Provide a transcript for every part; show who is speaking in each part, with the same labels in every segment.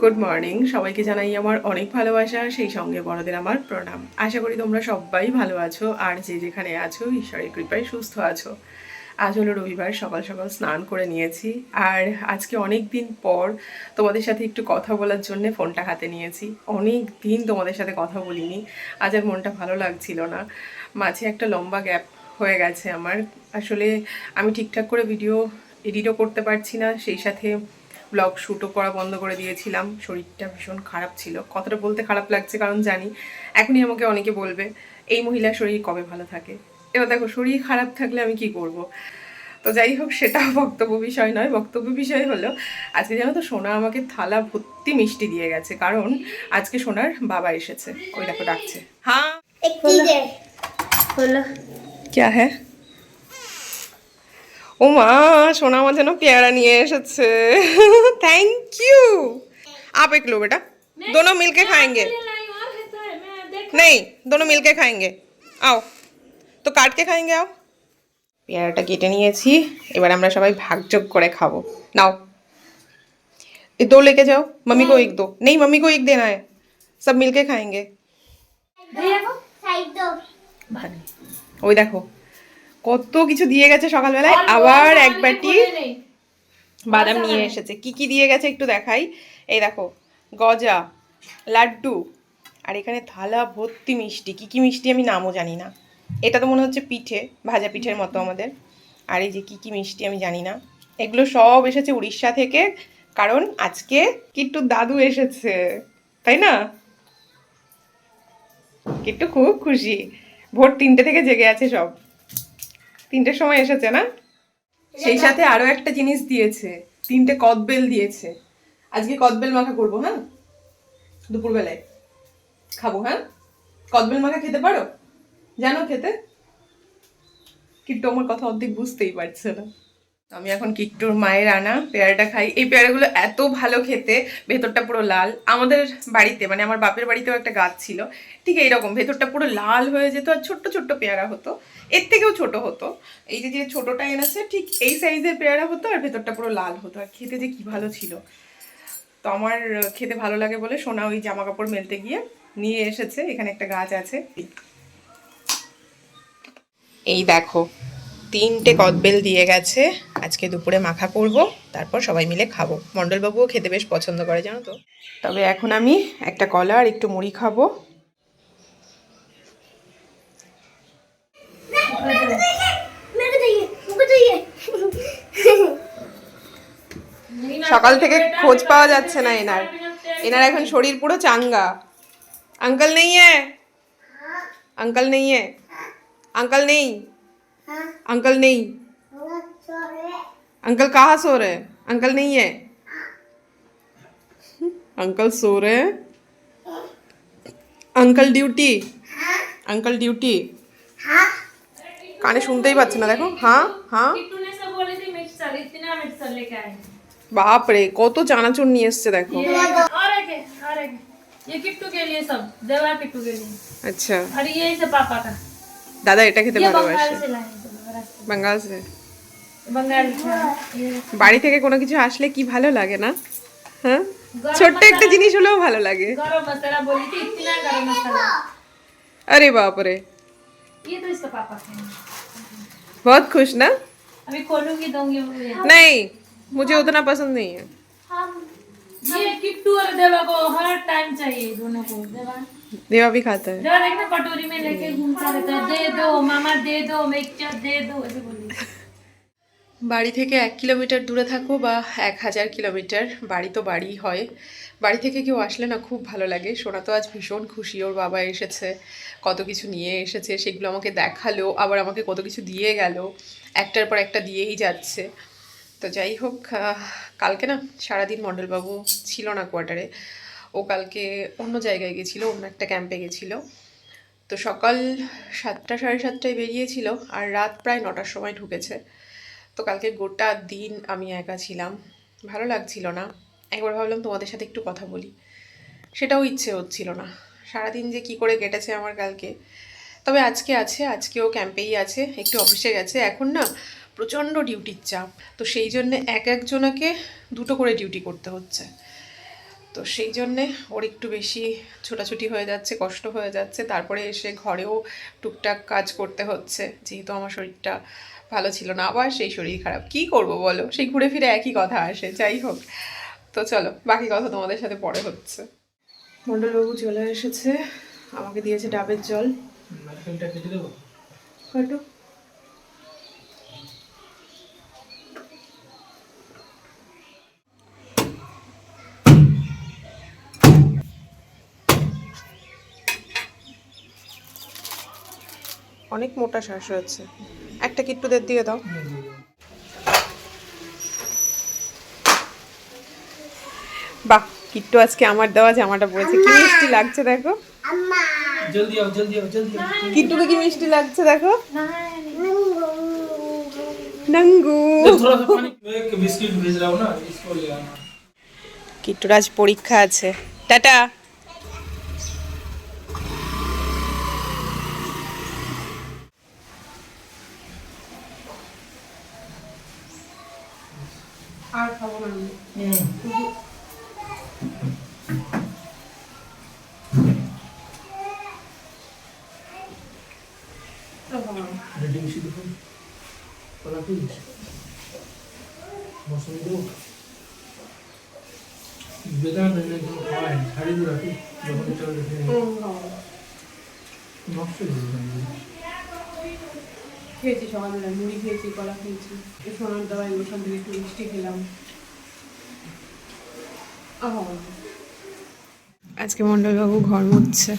Speaker 1: Good morning সবাইকে জানাই আমার অনেক ভালোবাসা, সেই সঙ্গে বড়দের আমার প্রণাম। আশা করি তোমরা সবাই ভালো আছো, আর যে যেখানে আছো, ঈশ্বরের কৃপায় সুস্থ আছো। আজ হলো রবিবার, সকাল সকাল স্নান করে নিয়েছি, আর আজকে অনেক দিন পর তোমাদের সাথে একটু কথা বলার জন্য ফোনটা হাতে নিয়েছি। অনেক দিন তোমাদের সাথে কথা বলিনি, আজ আর মনটা ভালো লাগছিল না। মাঝে একটা লম্বা গ্যাপ হয়ে গেছে আমার। আসলে আমি ঠিকঠাক করে ভিডিও এডিটও করতে পারছি না, সেই সাথে ব্লগ শ্যুটও করা বন্ধ করে দিয়েছিলাম। শরীরটা ভীষণ খারাপ ছিল। কথাটা বলতে খারাপ লাগছে কারণ জানি এখনই আমাকে অনেকে বলবে এই মহিলার শরীর কবে ভালো থাকে? এবার দেখো শরীর খারাপ থাকলে আমি কি করব। তো যাই হোক সেটাও বক্তব্য বিষয় নয়। বক্তব্য বিষয় হলো আজকে জানো তো সোনা আমাকে থালা ভর্তি মিষ্টি দিয়ে গেছে। কারণ আজকে সোনার বাবা এসেছে। ওই দেখো ডাকছে। হ্যাঁ। হ্যাঁ। ও মা সোনা আমার জন্য পেয়ারা নিয়ে এসেছে। থ্যাংক ইউ আপ এক লো বেটা। দোনো মিলকে খায়গে নেই দোনো মিলকে খায়গে আও। তো কাটকে খায়গে আও। পেয়ারাটা কেটে নিয়েছি। এবার আমরা সবাই ভাগ ভাগযোগ করে খাব। নাও। এ দো লেকে যাও। মাম্মি কো এক দো। নেই মাম্মি কো এক দে না। সব মিলকে
Speaker 2: খায়গে ভাই
Speaker 1: ওই দেখো। কত কিছু দিয়ে গেছে সকালবেলায়। আবার এক বাটি বাদাম নিয়ে এসেছে। কি কি দিয়ে গেছে একটু দেখাই। এই দেখো গজা লাড্ডু আর এখানে থালা ভর্তি মিষ্টি। কি কি মিষ্টি আমি নামও জানি না। এটা তো মনে হচ্ছে পিঠে ভাজা পিঠের মতো আমাদের। আর এই যে কি কি মিষ্টি আমি জানি না। এগুলো সব এসেছে উড়িষ্যা থেকে কারণ আজকে কিট্টু দাদু এসেছে। তাই না? কিট্টু খুব খুশি। ভোর তিনটে থেকে জেগে আছে সব। তিনটের সময় এসেছে না? সেই সাথে আরও একটা জিনিস দিয়েছে, তিনটে কদবেল দিয়েছে। আজকে কদবেল মাখা করব হ্যাঁ? দুপুরবেলায়। খাব হ্যাঁ? কদবেল মাখা খেতে পারো? জানো খেতে? কিন্তু আমার কথা অর্ধেক বুঝতেই পারছে না। আমি এখন কিট্টুর মায়ের আনা, পেয়ারাটা খাই। এই পেয়ারাগুলো এত ভালো খেতে, ভেতরটা পুরো লাল। আমাদের বাড়িতে মানে আমার বাপের বাড়িতেও একটা গাছ ছিল, ঠিক এইরকম, ভেতরটা পুরো লাল হয়ে যেত আর ছোট্ট ছোট্ট পেয়ারা হতো। এর থেকেও ছোট হতো। এই যে যে ছোটটা এনেছে, ঠিক এই সাইজের পেয়ারা হতো আর ভেতরটা পুরো লাল হতো। আর খেতে যে কি ভালো ছিল। তো আমার খেতে ভালো লাগে বলে সোনা ওই জামা কাপড় মেলতে গিয়ে নিয়ে এসেছে। এখানে একটা গাছ আছে। এই দেখো তিনটে কদবেল দিয়ে গেছে আজকে দুপুরে মাখা করব তারপর সবাই মিলে খাবো মণ্ডলবাবুও খেতে বেশ পছন্দ করে জানো তো তবে এখন আমি একটা কলা আর একটু মুড়ি খাবো
Speaker 2: मेरे को चाहिए मुझको चाहिए
Speaker 1: সকাল থেকে খোঁজ পাওয়া যাচ্ছে না এনার এনার এখন শরীর পুরো চাঙ্গা আঙ্কল নেই হ্যাঁ अंकल नहीं है अंकल नहीं हाँ? अंकल नहीं। अंकल कहाँ सो रहे अंकल नहीं है। अंकल सो रहे अंकल ड्यूटी। हाँ? Uncle duty. हाँ? कहने सुनते ही
Speaker 3: बात ना
Speaker 1: देखो। हाँ हाँ। बाप रे को
Speaker 3: तो जाना चुननी है इससे देखो। ये किट्टू के लिए सब दवा किट्टू के लिए।
Speaker 1: अच्छा।
Speaker 3: अरे ये पापा का।
Speaker 1: দাদা এটা খেতে
Speaker 3: ये बंगाल
Speaker 1: ভালোবাসে
Speaker 3: से लाए हैं सब महाराष्ट्र
Speaker 1: বাঙ্গাল से
Speaker 3: से। बंगाल से ये
Speaker 1: বাড়ি থেকে কোনো কিছু আসলে কি ভালো লাগে না হ্যাঁ
Speaker 3: গরম
Speaker 1: ছোট্ট একটা
Speaker 3: মশলা-
Speaker 1: জিনিস হলেও ভালো লাগে
Speaker 3: गरम मसाला बोली थी इतना गरम मसाला
Speaker 1: अरे बाप रे
Speaker 3: ये तो इसका पापा का है
Speaker 1: बहुत खुश ना
Speaker 3: अभी खोलूंगी दूंगी वो ये।
Speaker 1: नहीं मुझे उतना पसंद नहीं है
Speaker 3: ये किट्टू और देवा को हर टाइम चाहिए दोनों को देवा
Speaker 1: देवा भी खाता है
Speaker 3: देवा देखना कटोरी में लेके घूमता रहता है दे दो मामा दे दो मिक्सचर दे दो ऐसे बोली
Speaker 1: বাড়ি থেকে এক কিলোমিটার দূরে থাকো বা এক হাজার কিলোমিটার বাড়ি তো বাড়ি হয় বাড়ি থেকে কেউ আসলে না খুব ভালো লাগে সোনা তো আজ ভীষণ খুশি ওর বাবা এসেছে কত কিছু নিয়ে এসেছে সেগুলো আমাকে দেখালো আবার আমাকে কত কিছু দিয়ে গেল একটার পর একটা দিয়েই যাচ্ছে তো যাই হোক আহ, কালকে না সারাদিন মণ্ডলবাবু ছিল না কোয়ার্টারে ও কালকে অন্য জায়গায় গেছিল, অন্য একটা ক্যাম্পে গেছিল। তো সকাল সাতটা, সাড়ে সাতটায় বেরিয়েছিল আর রাত প্রায় নটার সময় ঢুকেছে। তো কালকে গোটা দিন আমি একা ছিলাম। ভালো লাগছিল না। একবার ভাবলাম তোমাদের সাথে একটু কথা বলি। সেটাও ইচ্ছে হচ্ছিল না। সারাদিন যে কি করে কেটেছে আমার কালকে। তবে আজকে আছে, আজকেও ক্যাম্পেই আছে, একটু অফিসে গেছে। এখন না প্রচণ্ড ডিউটির চাপ। তো সেই জন্য এক একজনাকে দুটো করে ডিউটি করতে হচ্ছে। তো সেই জন্যে ওর একটু বেশি ছোটাছুটি হয়ে যাচ্ছে কষ্ট হয়ে যাচ্ছে। তারপরে এসে ঘরেও টুকটাক কাজ করতে হচ্ছে। যেহেতু আমার শরীরটা ভালো ছিল না আবার সেই শরীর খারাপ। কি করব বলো? সেই ঘুরে ফিরে একই কথা আসে যাই হোক। তো চলো বাকি কথা তোমাদের সাথে পরে হচ্ছে। মণ্ডলবাবু চলে এসেছে। আমাকে দিয়েছে ডাবের জল।
Speaker 4: কেটে।
Speaker 1: অনেক মোটা শ্বাস রয়েছে। একটা কিট্টুদের দিয়ে দাও। বাহ কিট্টু আজকে আমার দেওয়া জামাটা পরেছে। কি মিষ্টি লাগছে দেখো। কিট্টুকে কি মিষ্টি লাগছে দেখো। কিট্টুর আজ পরীক্ষা আছে। টাটা। আজকে মন্ডলবাবু ঘর মুছছে।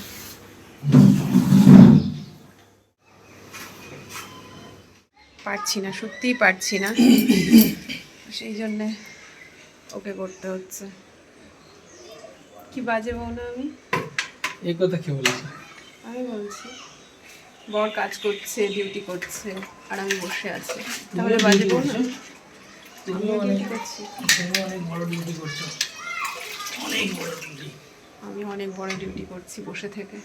Speaker 1: পারছি না সত্যিই পারছি না। সেই জন্যে ওকে করতে হচ্ছে। কি বাজে বউ না আমি?
Speaker 4: এই কথা কে বলেছে?
Speaker 1: আমি বলছি বর কাজ করছে ডিউটি করছে আর আমি বসে আছি। তাহলে বাজে বউ না?
Speaker 4: অনেক বড় ডিউটি করছ। অনেক বড় ডিউটি
Speaker 1: আমি অনেক বড় ডিউটি করছি বসে থেকে।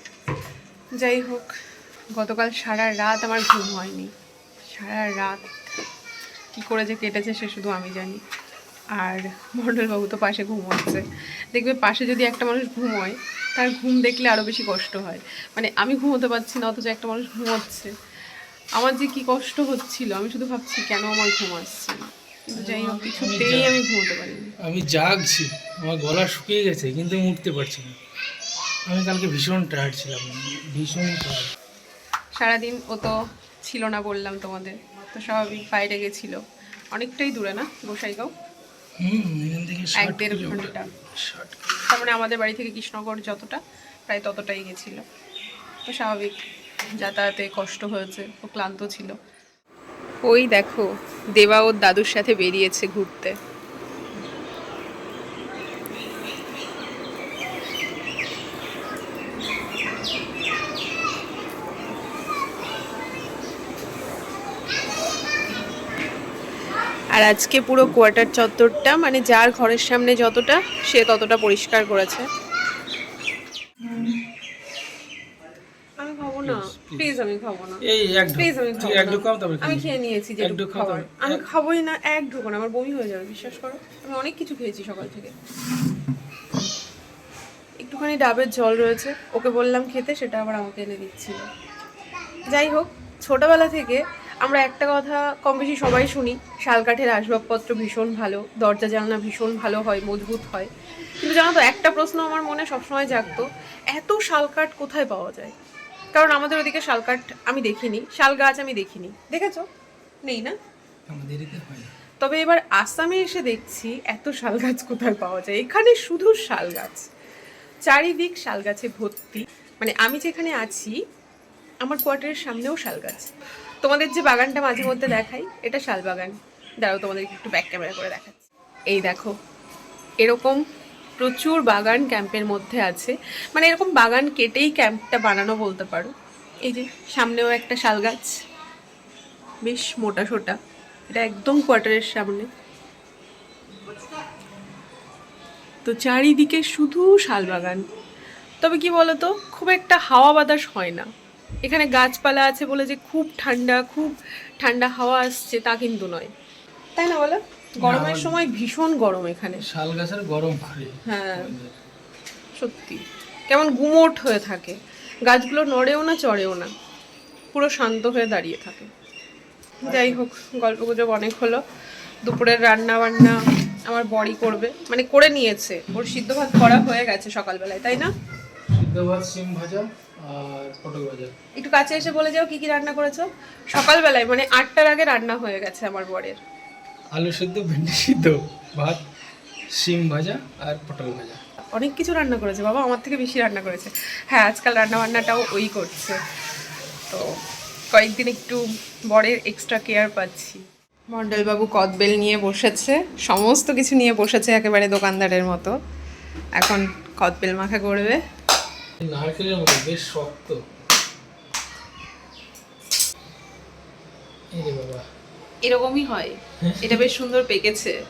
Speaker 1: যাই হোক, গতকাল সারা রাত আমার ঘুম হয়নি। সারা রাত কি করে যে কেটেছে সে শুধু আমি জানি। আর মণ্ডলবাবু তো পাশে ঘুমোচ্ছে। দেখবে পাশে যদি একটা মানুষ ঘুমোয়, তার ঘুম দেখলে আরও বেশি কষ্ট হয়। মানে আমি ঘুমোতে পারছি না, অথচ একটা মানুষ ঘুমোচ্ছে। আমার যে কি কষ্ট হচ্ছিল, আমি শুধু ভাবছি কেন আমার ঘুম আসছে না। কিন্তু যাই হোক কিছুতেই আমি ঘুমোতে পারিনি।
Speaker 4: আমি জাগছি আমার গলা শুকিয়ে গেছে কিন্তু আমি উঠতে পারছি না। আমি কালকে ভীষণ টায়ার্ড ছিলাম ভীষণ টায়ার্ড
Speaker 1: সারাদিন ও তো ছিল না বললাম তোমাদের তো স্বাভাবিক বাইরে গেছিল। অনেকটাই দূরে না গোসাইগাঁও? এক দেড়
Speaker 4: ঘণ্টা।
Speaker 1: তার মানে আমাদের বাড়ি থেকে কৃষ্ণগড় যতটা প্রায় ততটাই গেছিল। তো স্বাভাবিক যাতায়াতে কষ্ট হয়েছে ও ক্লান্ত ছিল। ওই দেখো, দেবা ওর দাদুর সাথে বেরিয়েছে ঘুরতে। আর আজকে পুরো কোয়ার্টার চত্বরটা মানে যার ঘরের সামনে যতটা, সে ততটা পরিষ্কার করেছে। খাব না। প্লিজ আমি খাব না।
Speaker 4: এই এক
Speaker 1: প্লিজ আমি খাব
Speaker 4: এক ঢোক খাও
Speaker 1: আমি খেয়ে নিয়েছি
Speaker 4: এক ঢোক
Speaker 1: খাবার আমি খাবোই না এক ঢুকো না আমার বমি হয়ে যাবে বিশ্বাস করো। আমি অনেক কিছু খেয়েছি সকাল থেকে। একটুখানি ডাবের জল রয়েছে ওকে বললাম খেতে সেটা আবার আমাকে এনে দিচ্ছিল। যাই হোক ছোটবেলা থেকে আমরা একটা কথা কম বেশি সবাই শুনি শালকাঠের আসবাবপত্র ভীষণ ভালো দরজা জানলা ভীষণ ভালো হয় মজবুত হয়। কিন্তু জানো তো একটা প্রশ্ন আমার মনে সবসময় জাগতো এত শালকাঠ কোথায় পাওয়া যায়? কারণ আমাদের ওদিকে শাল শালকাঠ আমি দেখিনি শাল গাছ আমি দেখিনি। দেখেছ? নেই না?
Speaker 4: আমাদের এদিকে হয়
Speaker 1: তবে এবার আসামে এসে দেখছি এত শাল গাছ কোথায় পাওয়া যায়। এখানে শুধু শাল গাছ। চারিদিক শাল গাছে ভর্তি। মানে আমি যেখানে আছি আমার কোয়ার্টারের সামনেও শাল গাছ। তোমাদের যে বাগানটা মাঝে মধ্যে দেখাই এটা শাল বাগান। দাঁড়াও তোমাদের একটু ব্যাক ক্যামেরা করে দেখাচ্ছি। এই দেখো এরকম প্রচুর বাগান ক্যাম্পের মধ্যে আছে। মানে এরকম বাগান কেটেই ক্যাম্পটা বানানো বলতে পারো। এই যে সামনেও একটা শাল গাছ। বেশ মোটা সোটা। এটা একদম কোয়ার্টারের সামনে। তো চারিদিকে শুধু শাল বাগান। তবে কি বলতো, খুব একটা হাওয়া বাতাস হয় না। এখানে গাছপালা আছে বলে যে খুব ঠান্ডা খুব ঠান্ডা হাওয়া আসছে তা কিন্তু নয়। তাই না বলো? গরমের সময় ভীষণ গরম এখানে।
Speaker 4: শাল গাছের গরম করে
Speaker 1: হ্যাঁ। সত্যি। কেমন গুমোট হয়ে থাকে। গাছগুলো নড়েও না চড়েও না। পুরো শান্ত হয়ে দাঁড়িয়ে থাকে। যাই হোক গল্প গুজব অনেক হলো। দুপুরের রান্না বান্না আমার বড়ি করবে। মানে করে নিয়েছে। ওর সিদ্ধ ভাত করা হয়ে গেছে সকালবেলায় তাই না?
Speaker 4: সিদ্ধ ভাত সিম ভাজা আর পটল ভাজা।
Speaker 1: একটু কাছে এসে বলে যাও কি কি রান্না করেছ। সকালবেলায় মানে আটটার আগে রান্না হয়ে গেছে আমার বরের।
Speaker 4: আলু সিদ্ধ ভেন্ডি সিদ্ধ ভাত সিম ভাজা আর পটল ভাজা।
Speaker 1: অনেক কিছু রান্না করেছে বাবা আমার থেকে বেশি রান্না করেছে। হ্যাঁ আজকাল রান্না বান্নাটাও ওই করছে। তো কয়েকদিন একটু বরের এক্সট্রা কেয়ার পাচ্ছি। মণ্ডলবাবু কদবেল নিয়ে বসেছে সমস্ত কিছু নিয়ে বসেছে একেবারে দোকানদারের মতো। এখন কদবেল মাখা করবে।
Speaker 4: নারকেলের মতো বেশ শক্ত।
Speaker 1: এরকমই হয়। এটা বেশ সুন্দর পেকেছে।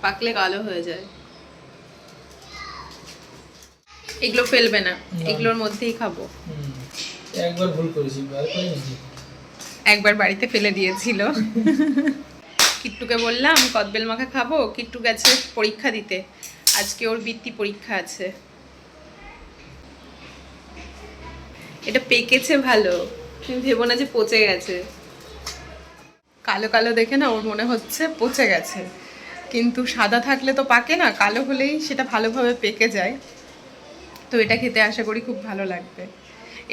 Speaker 1: পাকলে কালো হয়ে যায়। এগুলো ফেলবে না। এগুলোর মধ্যেই খাব।
Speaker 4: একবার ভুল করেছি।
Speaker 1: একবার বাড়িতে ফেলে দিয়েছিল। কিট্টুকে বললাম কদবেল মাখা খাব? কিট্টু গেছে পরীক্ষা দিতে। আজকে ওর বৃত্তি পরীক্ষা আছে। এটা পেকেছে ভালো। তুমি ভেবো না যে পচে গেছে। কালো কালো দেখে না ওর মনে হচ্ছে পচে গেছে। কিন্তু সাদা থাকলে তো পাকে না, কালো হলেই সেটা ভালোভাবে পেকে যায়। তো এটা খেতে আশা করি খুব ভালো লাগবে।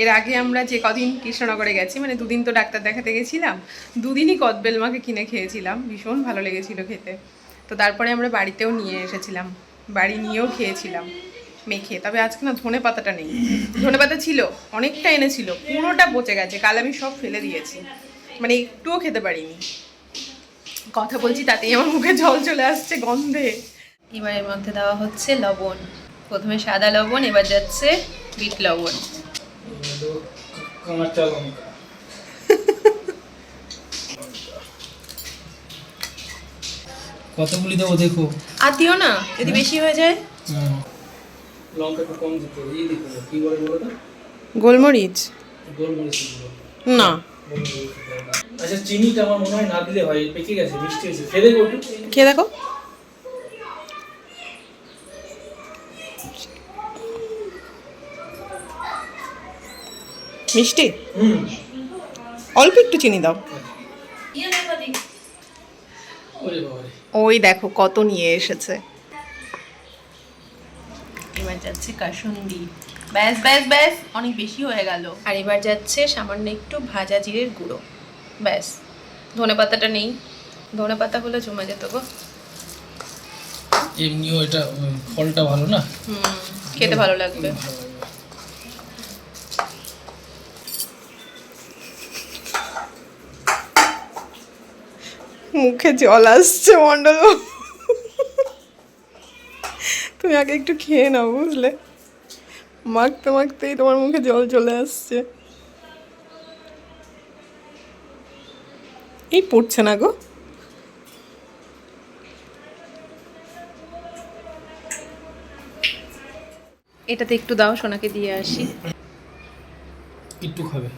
Speaker 1: এর আগে আমরা যে কদিন কৃষ্ণনগরে গেছি মানে দুদিন তো ডাক্তার দেখাতে গেছিলাম, দুদিনই কদবেল মাকে কিনে খেয়েছিলাম। ভীষণ ভালো লেগেছিল খেতে। তো তারপরে আমরা বাড়িতেও নিয়ে এসেছিলাম। বাড়ি নিয়েও খেয়েছিলাম মেখে। তবে আজকে না ধনে পাতাটা নেই। ধনে পাতা ছিল, অনেকটা এনেছিল, পুরোটা পচে গেছে। কাল আমি সব ফেলে দিয়েছি। মানে একটুও খেতে পারিনি। কথা বলছি তাতেই আমার মুখে জল চলে আসছে গন্ধে। এবার এর মধ্যে দেওয়া হচ্ছে লবণ। প্রথমে সাদা লবণ এবার যাচ্ছে বিট লবণ।
Speaker 4: কতগুলি দেবো দেখো?
Speaker 1: আর দিও না যদি বেশি হয়ে যায়।
Speaker 4: হুম। লঙ্কা একটু কম দিতে হবে এই দিতে হবে কী বলে বলো তো?
Speaker 1: গোলমরিচ।
Speaker 4: গোলমরিচ
Speaker 1: না।
Speaker 4: আচ্ছা চিনিটা আমার মনে হয় না দিলে হয় পেকে গেছে মিষ্টি হয়েছে। ফেলে দেবো একটু।
Speaker 1: খেয়ে দেখো। মিষ্টি?
Speaker 4: হুম।
Speaker 1: অল্প একটু চিনি দাও।
Speaker 4: ওরে বাবা রে
Speaker 1: ওই দেখো কত নিয়ে এসেছে। এবার যাচ্ছে কাসুন্দি। ব্যাস ব্যাস ব্যাস অনেক বেশি হয়ে গেল। আর এবার যাচ্ছে সামান্য একটু ভাজা জিরের গুঁড়ো। ব্যাস ধনে পাতাটা নেই। ধনে পাতা হলে জমে যেত গো।
Speaker 4: এমনিও এটা ফলটা ভালো না?
Speaker 1: হুম খেতে ভালো লাগবে।
Speaker 4: ভালো লাগবে।
Speaker 1: মুখে জল আসছে মন্ডল তুমি আগে একটু খেয়ে নাও বুঝলে? মাখতে মাখতেই তোমার মুখে জল চলে আসছে। এই পড়ছে না গো। এটাতে একটু দাও সোনাকে দিয়ে আসি।
Speaker 4: একটু খাবে।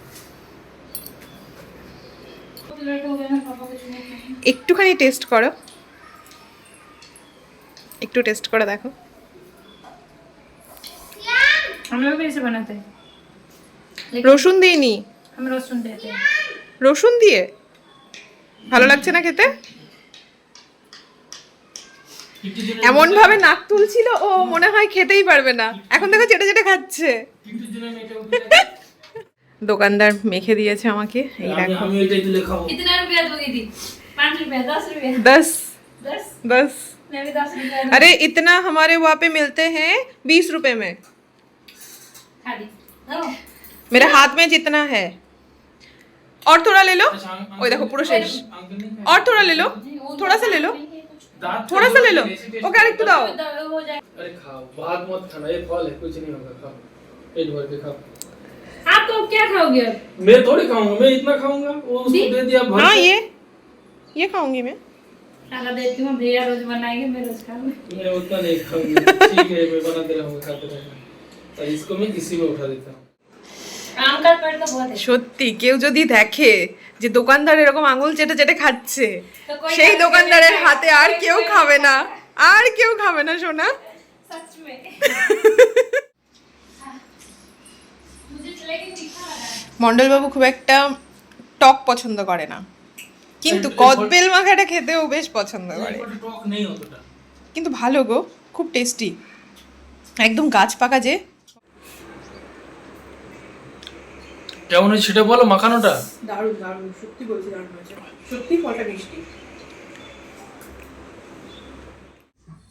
Speaker 1: একটুখানি টেস্ট করো। একটু টেস্ট করে দেখো।
Speaker 3: हम लोग भी ऐसे बनाते हैं
Speaker 1: রসুন দিইনি
Speaker 3: हम लहसुन देते हैं
Speaker 1: রসুন দিয়ে ভালো লাগছে না খেতে
Speaker 4: একটু জন্য
Speaker 1: এমন ভাবে নাক তুলছিল ও মনে হয় খেতেই পারবে না এখন দেখো চেটে চেটে খাচ্ছে
Speaker 4: একটু জন্য আমি এটা উঠে
Speaker 1: দোকানদার মেখে দিয়েছে আমাকে এই
Speaker 4: আমি
Speaker 1: দেখো
Speaker 4: আমি এটাই তুলে খাবো
Speaker 3: कितना रुपया दोगी दी पाँच रुपया दस रुपया
Speaker 1: दस
Speaker 3: दस
Speaker 1: दस
Speaker 3: मैं भी दस रुपया
Speaker 1: अरे इतना हमारे वहाँ पे मिलते हैं बीस रुपए में
Speaker 3: खा दी लो
Speaker 1: मेरे हाथ में जितना है। और थोड़ा ले लो।
Speaker 4: अच्छा,
Speaker 1: ओ
Speaker 4: देखो पूरा शेष।
Speaker 1: और थोड़ा ले लो। थोड़ा सा ले लो। थोड़ा सा ले लो। ओके अरे तू
Speaker 3: तो दाओ।
Speaker 4: अरे खाओ भाग मत खाना ये फल है कुछ नहीं होगा खाओ। पेट भर के खाओ।
Speaker 3: आप तो क्या खाओगे
Speaker 4: मैं थोड़ी खाऊँगा मैं इतना खाऊँगा वो उसको दे दिया भर
Speaker 1: हाँ ये। ये खाऊँगी मैं।
Speaker 3: खाना देती हूँ भैया रोज बनाएँगे मैं रोज खाऊँगा।
Speaker 4: मैं उतना नहीं खाऊँगी। ठीक है मैं बना दे रहा हूँ
Speaker 3: खाते रहना
Speaker 1: সত্যি কেউ যদি দেখে যে দোকানদার এরকম আঙুল চেটে চেটে খাচ্ছে সেই দোকানদারের হাতে আর কেউ খাবে না। আর কেউ খাবে না সোনা। মন্ডলবাবু খুব একটা টক পছন্দ করে না। কিন্তু কদবেল মাখাটা খেতেও বেশ পছন্দ করে। কিন্তু ভালো গো খুব টেস্টি। একদম গাছ পাকা যে
Speaker 4: কেমন হয়েছে সেটা বলো মাখানোটা?
Speaker 1: দারুণ দারুণ সত্যি বলছি দারুণ হয়েছে। সত্যি ফলটা মিষ্টি।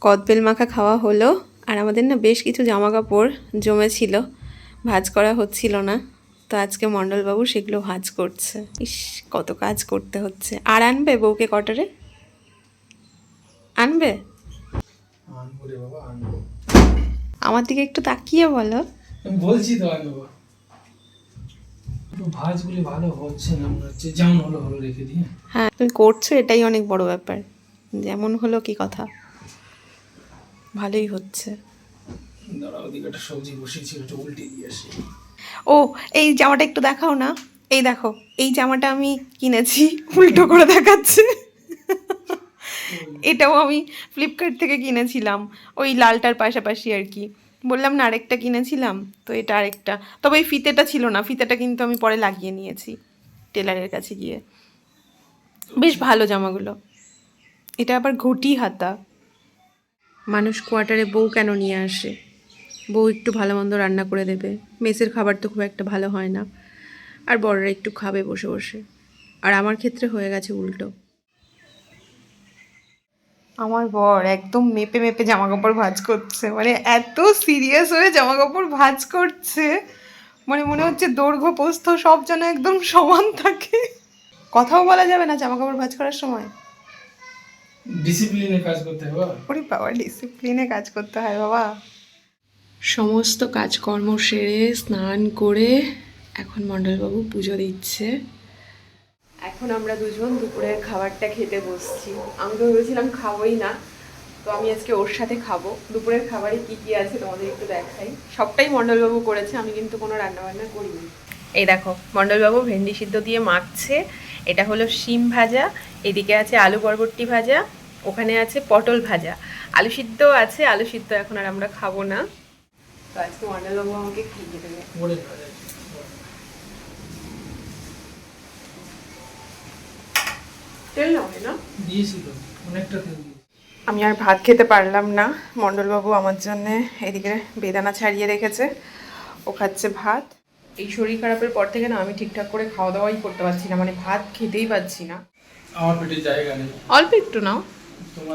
Speaker 1: কদবেল মাখা খাওয়া হলো আর আমাদের না বেশ কিছু জামা কাপড় জমেছিল ভাঁজ করা হচ্ছিল না তো আজকে মণ্ডলবাবু সেগুলো ভাঁজ করছে। ইস কত কাজ করতে হচ্ছে। আর আনবে বউকে কটারে? আনব। আমার দিকে একটু তাকিয়ে বলো।
Speaker 4: বলছি তো আনব। একটু ভাজগুলি ভালো হচ্ছে না মনে হচ্ছে? যেমন হলো হলো রেখে
Speaker 1: হ্যাঁ তুমি করছ এটাই অনেক বড় ব্যাপার। যেমন হলো কি কথা? ভালোই হচ্ছে।
Speaker 4: দাঁড়া ওদিকে একটা সবজি বসিয়েছিল একটু উল্টে দিয়ে আসি।
Speaker 1: ও এই জামাটা একটু দেখাও না। এই দেখো এই জামাটা আমি কিনেছি উল্টো করে দেখাচ্ছে। এটাও আমি ফ্লিপকার্ট থেকে কিনেছিলাম ওই লালটার পাশাপাশি আর কি। বললাম না, আরেকটা কিনেছিলাম, তো এটা আরেকটা। তবে এই ফিতেটা ছিল না, ফিতেটা কিন্তু আমি পরে লাগিয়ে নিয়েছি টেলারের কাছে গিয়ে। বেশ ভালো জামাগুলো। এটা আবার ঘটি হাতা। মানুষ কোয়ার্টারে বউ কেন নিয়ে আসে? বউ একটু ভালো মন্দ রান্না করে দেবে। মেসের খাবার তো খুব একটা ভালো হয় না। আর বড়রা একটু খাবে বসে বসে। আর আমার ক্ষেত্রে হয়ে গেছে উল্টো। আমার বর একদম মেপে মেপে জামা কাপড় ভাঁজ করছে। মানে এত সিরিয়াস হয়ে জামা কাপড় ভাঁজ করছে। মানে মনে হচ্ছে দৈর্ঘ্য প্রস্থ সব যেন একদম সমান থাকে। কথাও বলা যাবে না জামা কাপড় ভাঁজ করার সময়।
Speaker 4: ডিসিপ্লিনে কাজ করতে হবে বাবা।
Speaker 1: ওরে বাবা ডিসিপ্লিনে কাজ করতে হয় বাবা। সমস্ত কাজকর্ম সেরে স্নান করে এখন মণ্ডলবাবু পুজো দিচ্ছে। এখন আমরা দুজন দুপুরের খাবারটা খেতে বসছি। আমি তো ভেবেছিলাম খাবোই না তো আমি আজকে ওর সাথে খাব। দুপুরের খাবারে কি কি আছে তোমাদের একটু দেখাই। সবটাই মণ্ডলবাবু করেছে আমি কিন্তু কোনো রান্নাবান্না করিনি। এই দেখো মণ্ডলবাবু ভেন্ডি সিদ্ধ দিয়ে মাখছে। এটা হলো শিম ভাজা এদিকে আছে আলু বরবট্টি ভাজা ওখানে আছে পটল ভাজা। আলু সিদ্ধ আছে আলু সিদ্ধ এখন আর আমরা খাব না। তো আজকে মণ্ডলবাবু আমাকে খাইয়ে দেবে। তেল না
Speaker 4: দিয়েছি অনেকটা তেল
Speaker 1: আমি আর ভাত খেতে পারলাম না। মণ্ডলবাবু আমার জন্য এদিকে বেদানা ছাড়িয়ে রেখেছে। ও খাচ্ছে ভাত। এই শরীর খারাপের পর থেকে না আমি ঠিকঠাক করে খাওয়া দাওয়াই করতে পারছি না মানে ভাত খেতেই পাচ্ছি না।
Speaker 4: আমার পেটে জায়গা নেই।
Speaker 1: অল্প একটু নাও।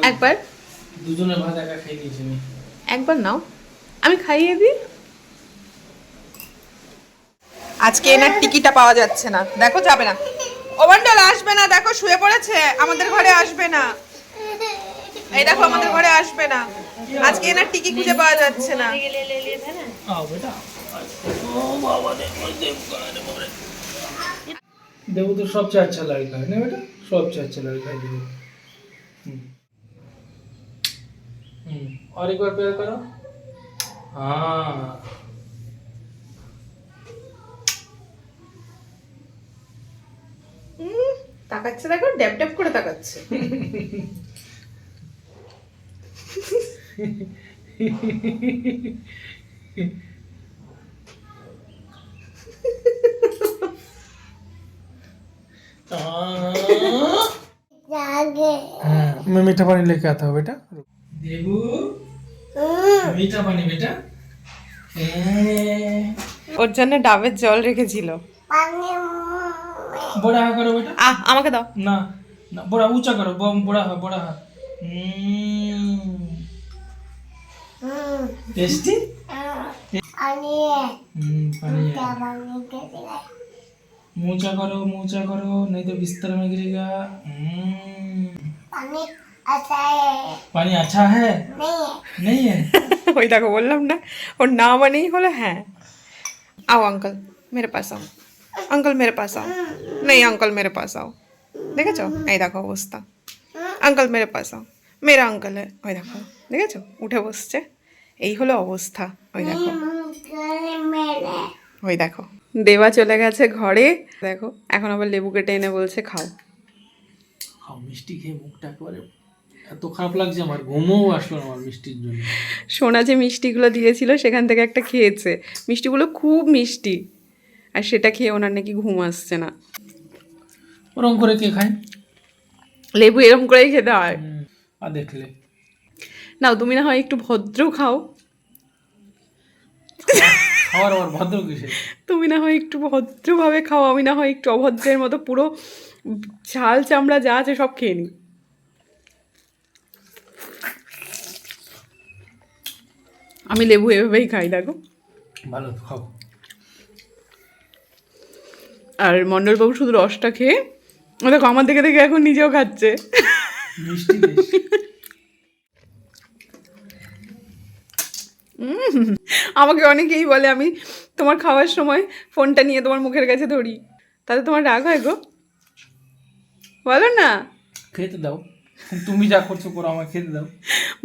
Speaker 1: একবার।
Speaker 4: দুজনে ভাত একা খেয়ে নিয়েছি
Speaker 1: একবার নাও। আমি খাইয়ে দিই। আজকে এনার টিকিটা পাওয়া যাচ্ছে না। দেখো যাবে না। ও মন্ডল আসবে না দেখো শুয়ে পড়েছে আমাদের ঘরে আসবে না এই দেখো আমাদের ঘরে আসবে না আজকে এনার টিকি খুঁজে পাওয়া যাচ্ছে না
Speaker 4: आओ बेटा ओ बाबा ने देव का है बाबा रे देव तो सबसे अच्छा लड़का है ना बेटा सबसे अच्छा लड़का है देव हम्म हम्म और एक बार प्यार करो हाँ
Speaker 1: তাকাচ্ছে দেখো ড্যাব ড্যাব করে তাকাচ্ছে
Speaker 2: जागे
Speaker 4: हाँ, मैं मीठा पानी लेके आता हूँ बेटा देवू मीठा पानी बेटा ए,
Speaker 1: ওর জন্য ডাবের জল রেখেছিল
Speaker 2: पानी
Speaker 4: बड़ा हा करो बेटा
Speaker 1: আহ আমাকে দাও
Speaker 4: ना ना बड़ा ऊंचा करो ब- बड़ा हा बड़ा हा हम्म, टेस्टी
Speaker 2: पानी
Speaker 4: हम्म, पानी है
Speaker 2: पानी के लिए
Speaker 4: ऊंचा करो ऊंचा करो नहीं तो बिस्तर में गिरेगा हम्म,
Speaker 2: पानी अच्छा है
Speaker 4: पानी अच्छा है
Speaker 2: नहीं है
Speaker 4: नहीं है
Speaker 1: ওই দেখো বললাম না ওর না মানেই হলো হ্যাঁ आओ अंकल मेरे पास आओ अंकल मेरे पास आओ नहीं अंकल मेरे पास आओ দেখেছো এই দেখো অবস্থা আঙ্কেল মেরে পাস आओ মেরা আঙ্কেল ওই দেখো দেখেছো উঠে বসছে এই হলো অবস্থা ওই দেখো
Speaker 2: गले मेरे
Speaker 1: ওই দেখো দেবা চলে গেছে ঘরে দেখো এখন আবার লেবু কেটে এনে বলছে খাও
Speaker 4: খাও মিষ্টি খেয়ে মুখটা একেবারে এত খারাপ লাগছে আমার ঘুমও আসলো না আমার মিষ্টির জন্য
Speaker 1: সোনা যে মিষ্টিগুলো দিয়েছিল সেখান থেকে একটা খেয়েছে মিষ্টিগুলো খুব মিষ্টি আর সেটা খেয়ে ওনার নাকি ঘুম আসছে না।
Speaker 4: ওরকম করে কে খায়?
Speaker 1: লেবু এরম করেই খেতে হয়।
Speaker 4: আর দেখলে।
Speaker 1: নাও তুমি না হয় একটু ভদ্র খাও।
Speaker 4: খাওয়ার ভদ্র কিসে
Speaker 1: তুমি না হয় একটু ভদ্রভাবে খাও আমি না হয় একটু অভদ্রের মতো পুরো ঝাল চামড়া যা আছে সব খেয়ে নিই। আমি লেবু এভাবেই খাই দেখো।
Speaker 4: ভালো খাও।
Speaker 1: আর মণ্ডলবাবু শুধু রসটা খেয়ে ও দেখো আমার দেখে দেখে এখন নিজেও খাচ্ছে। আমাকে অনেকেই বলে আমি তোমার খাওয়ার সময় ফোনটা নিয়ে তোমার মুখের কাছে ধরি। তাতে তোমার রাগ হয় গো। বলো না।
Speaker 4: খেতে দাও। তুমি যা করছ করো আমাকে খেতে দাও।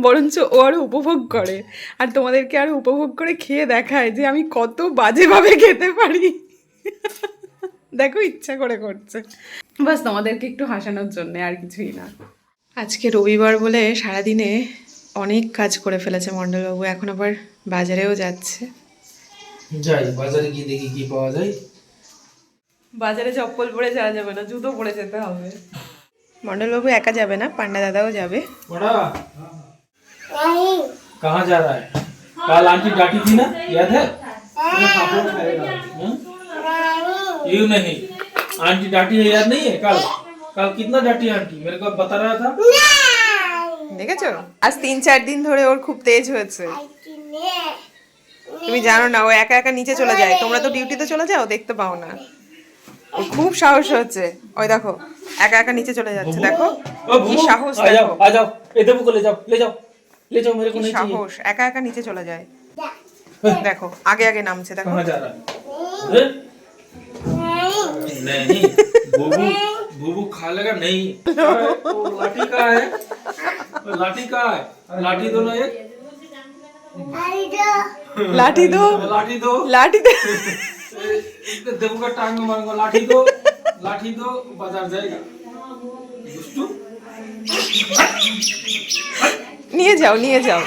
Speaker 1: বরঞ্চ ও আরও উপভোগ করে। আর তোমাদেরকে আরও উপভোগ করে খেয়ে দেখায় যে আমি কত বাজেভাবে খেতে পারি। দেখো ইচ্ছা করে করছে বাস তোমাদেরকে একটু হাসানোর জন্য আর কিছুই না আজকে রবিবার বলে সারাদিনে অনেক কাজ করে ফেলেছে মণ্ডলবাবু এখন আবার বাজারেও যাচ্ছে
Speaker 4: যাই বাজারে গিয়ে দেখি কি পাওয়া যায়
Speaker 1: বাজারে চপ্পল পরে যাওয়া যাবে না জুতো পরে যেতে হবে মণ্ডলবাবু একা যাবে না পান্ডা দাদাও যাবে
Speaker 4: बड़ा
Speaker 2: नहीं
Speaker 4: कहाँ जा रहा है कल आंटी डांटी थी ना याद है यूं नहीं आंटी डांटी है याद नहीं है कल कल कितना डांटी आंटी मेरे को बता रहा था
Speaker 1: দেখেছো আজ তিন চার দিন ধরে ওর খুব তেজ হয়েছে তুমি জানো না ও একা একা নিচে চলে যায় তোমরা তো ডিউটিতে চলে যাও দেখতে পাও না ও খুব সাহস হচ্ছে ওই দেখো একা একা নিচে চলে যাচ্ছে দেখো
Speaker 4: ओ
Speaker 1: কি
Speaker 4: बुबू,
Speaker 1: সাহস
Speaker 4: आ जाओ
Speaker 1: দেখো
Speaker 4: आ जाओ ए देबू को ले जाओ ले जाओ ले जाओ मेरे को
Speaker 1: কি
Speaker 4: नहीं चाहिए
Speaker 1: সাহস একা একা নিচে চলে যায় দেখো আগে আগে নামছে দেখো
Speaker 4: कहाँ जा रहा है हैं? नहीं बुबू बुबू खा लेगा नहीं अरे, वो लाठी का है वो लाठी का है लाठी दो ना एक
Speaker 1: লাঠি দো
Speaker 4: लाठी दो
Speaker 1: লাঠি দে
Speaker 4: ए, देबू का टांग में मारूंगा लाठी दो लाठी दो बाजार जाएगा दुष्टू
Speaker 1: নিয়ে যাও নিয়ে যাও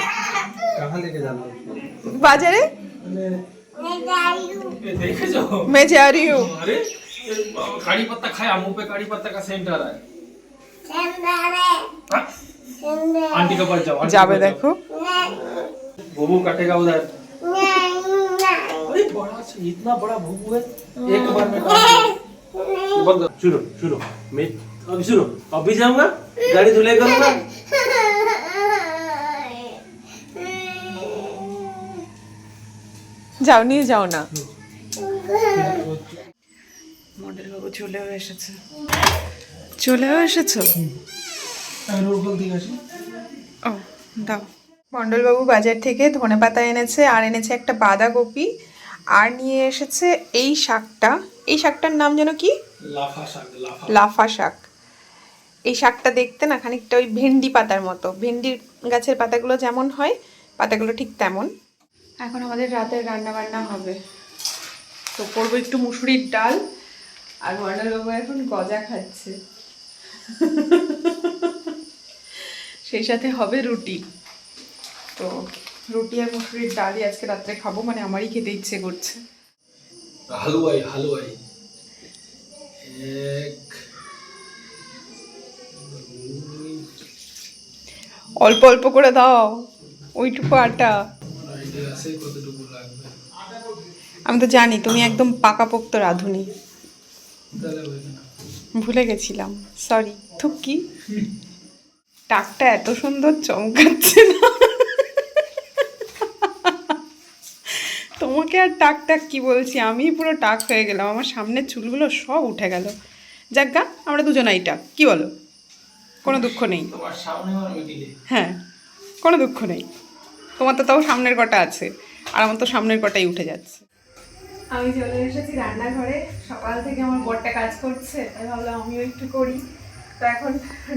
Speaker 4: कहाँ लेके जाना
Speaker 1: বাজারে
Speaker 4: ये देखे जो
Speaker 1: मैं जा रही हूँ
Speaker 4: अरे ये कड़ी पत्ता खाया मुंह पे कड़ी पत्ता का सेंट आ रहा है हाँ? आंटी के पास जाओ आंटी के
Speaker 1: যাবে
Speaker 4: पास जाओ।
Speaker 1: দেখো
Speaker 4: भूबू काटेगा उधर अरे बड़ा से इतना बड़ा भूबू है एक बार में काट दो। बंद करो। सुनो सुनो मैं अभी सुनो अभी जाऊंगा गाड़ी धुलाई करूंगा
Speaker 1: যাও নিয়ে যাও না মডেল বাবু চলেও এসেছে। চলেও এসেছ? ও দাও। মণ্ডলবাবু বাজার থেকে ধনে পাতা এনেছে আর এনেছে একটা বাঁধাকপি আর নিয়ে এসেছে এই শাকটা। এই শাকটার নাম যেন কি?
Speaker 4: লাফা শাক লাফা।
Speaker 1: লাফা শাক। এই শাকটা দেখতে না খানিকটা ওই ভেন্ডি পাতার মতো। ভেন্ডির গাছের পাতাগুলো যেমন হয় পাতাগুলো ঠিক তেমন। এখন আমাদের রাতের রান্না বান্না হবে। তো করব একটু মুসুরির ডাল আর মন্ডলবাবু এখন গজা খাচ্ছে। সেই সাথে হবে রুটি। তো রুটি আর মুসুরির ডালই আজকে রাত্রে খাব মানে আমারই খেতে ইচ্ছে করছে।
Speaker 4: হালুয়াই হালুয়াই।
Speaker 1: অল্প অল্প করে দাও ওইটুকু আটা। আমি তো জানি তুমি একদম পাকাপোক্ত রাঁধুনি। ভুলে গেছিলাম। সরি থুকি টাকটা এত সুন্দর চমকাচ্ছে না। তোমাকে আর টাক টাক কি বলছি? আমি পুরো টাক হয়ে গেলাম। আমার সামনের চুলগুলো সব উঠে গেল। যাক গা আমরা দুজনাই টাক। কি বলো? কোনো দুঃখ নেই। হ্যাঁ কোনো দুঃখ নেই। তোমার তো তাও সামনের কটা আছে। আর আমার তো সামনের কটাই উঠে যাচ্ছে। আমি চলে এসেছি রান্নাঘরে। সকাল থেকে আমার বরটা কাজ করছে, তাই ভাবলাম আমিও একটু করি। তো এখন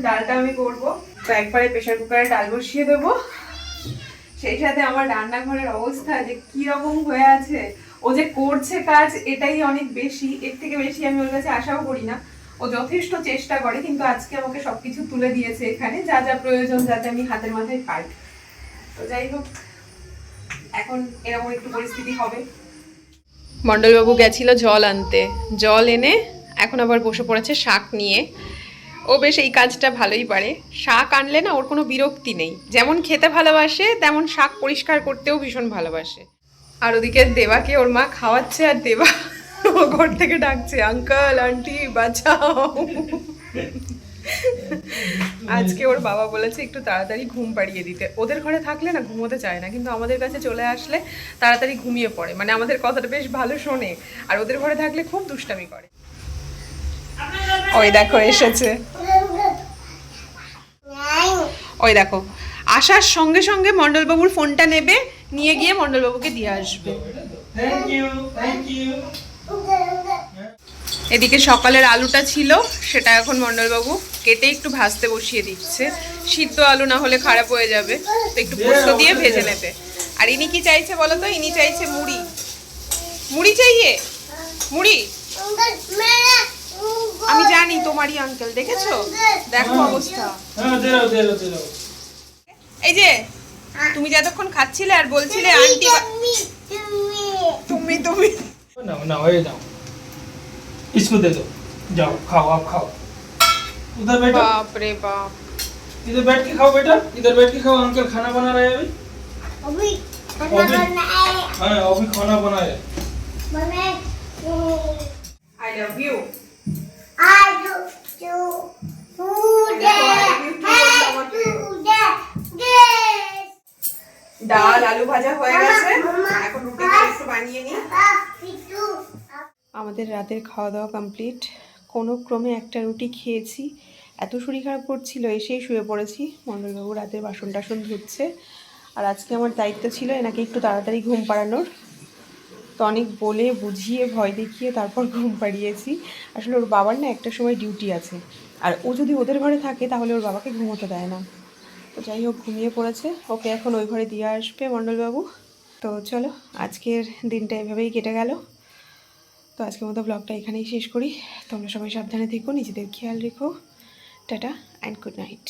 Speaker 1: ডালটা আমি করব। তো একবারে প্রেশার কুকারে ডাল বসিয়ে দেবো। সেই সাথে আমার রান্নাঘরের অবস্থা যে কী রকম হয়ে আছে, ও যে করছে কাজ, এটাই অনেক বেশি। এর থেকে বেশি আমি ওর কাছে আশাও করি না। ও যথেষ্ট চেষ্টা করে, কিন্তু আজকে আমাকে সব কিছু তুলে দিয়েছে এখানে, যা যা প্রয়োজন যাতে আমি হাতের মাথায় পাই। তো যাই হোক, এখন এরকম একটু পরিস্থিতি হবে। মণ্ডলবাবু গেছিল জল আনতে। জল এনে এখন আবার বসে পড়েছে শাক নিয়ে। ও বেশ এই কাজটা ভালোই পারে। শাক আনলে না ওর কোনো বিরক্তি নেই। যেমন খেতে ভালোবাসে, তেমন শাক পরিষ্কার করতেও ভীষণ ভালোবাসে। আর ওদিকে দেবাকে ওর মা খাওয়াচ্ছে আর দেবা ও ঘর থেকে ডাকছে, আঙ্কেল, আন্টি, বাঁচাও। আজকে ওর বাবা বলেছে একটু তাড়াতাড়ি ঘুম পাড়িয়ে দিতে। ওদের ঘরে থাকলে না ঘুমোতে চায় না কিন্তু আমাদের কাছে চলে আসলে তাড়াতাড়ি ঘুমিয়ে পড়ে। মানে আমাদের কথাটা বেশ ভালো শোনে আর ওদের ঘরে থাকলে খুব দুষ্টামি করে। ওই দেখো এসেছে। ওই দেখো আসার সঙ্গে সঙ্গে মণ্ডলবাবুর ফোনটা নেবে নিয়ে গিয়ে মণ্ডলবাবুকে দিয়ে আসবে। এদিকে সকালের আলুটা ছিল সেটা এখন মণ্ডলবাবু কেটে একটু ভাজতে বসিয়ে দিচ্ছে সিদ্ধ আলু না হলে খারাপ হয়ে যাবে তো একটু পোস্ত দিয়ে ভেজে নেবে আর ইনি কি চাইছে বলো তো ইনি চাইছে মুড়ি মুড়ি চাইয়ে মুড়ি আমি জানি তোমারই আঙ্কেল দেখেছো দেখো অবস্থা
Speaker 4: হ্যাঁ দে দাও দে দাও দে দাও
Speaker 1: এই যে তুমি যতক্ষণ খাচ্ছিলে আর বলছিলে আন্টি বা- তুমি তুমি
Speaker 4: नाउ नाउ ये नाउ इसको दे दो जाओ खाओ आप खाओ उधर बैठो
Speaker 1: বাপ রে বাপ
Speaker 4: इधर बैठ के खाओ बेटा इधर बैठ के खाओ अंकल खाना बना रहे हैं अभी हाँ अभी खाना बना है
Speaker 1: আই লাভ ইউ ডাল আলু ভাজা হয়ে গেছে এখন রুটিটা একটু বানিয়ে নিই আমাদের রাতের খাওয়া দাওয়া কমপ্লিট কোনো ক্রমে একটা রুটি খেয়েছি। এত শরীর খারাপ করছিল, এসেই শুয়ে পড়েছি। মণ্ডলবাবু রাতের বাসন টাসন ধুচ্ছে। আর আজকে আমার দায়িত্ব ছিল এনাকে একটু তাড়াতাড়ি ঘুম পাড়ানোর। তো অনেক বলে, বুঝিয়ে, ভয় দেখিয়ে তারপর ঘুম পাড়িয়েছি। আসলে ওর বাবার না একটা সময় ডিউটি আছে। আর ও যদি ওদের ঘরে থাকে, তাহলে ওর বাবাকে ঘুমোতে দেয় না। তো যাই হোক, ঘুমিয়ে পড়েছে। ওকে এখন ওই ঘরে দিয়ে আসবে মণ্ডলবাবু তো চলো, আজকের দিনটা এভাবেই কেটে গেল। তো আজকের মতো ব্লগটা এখানেই শেষ করি। তোমরা সবাই সাবধানে থেকো, নিজেদের খেয়াল রেখো। Tata and good night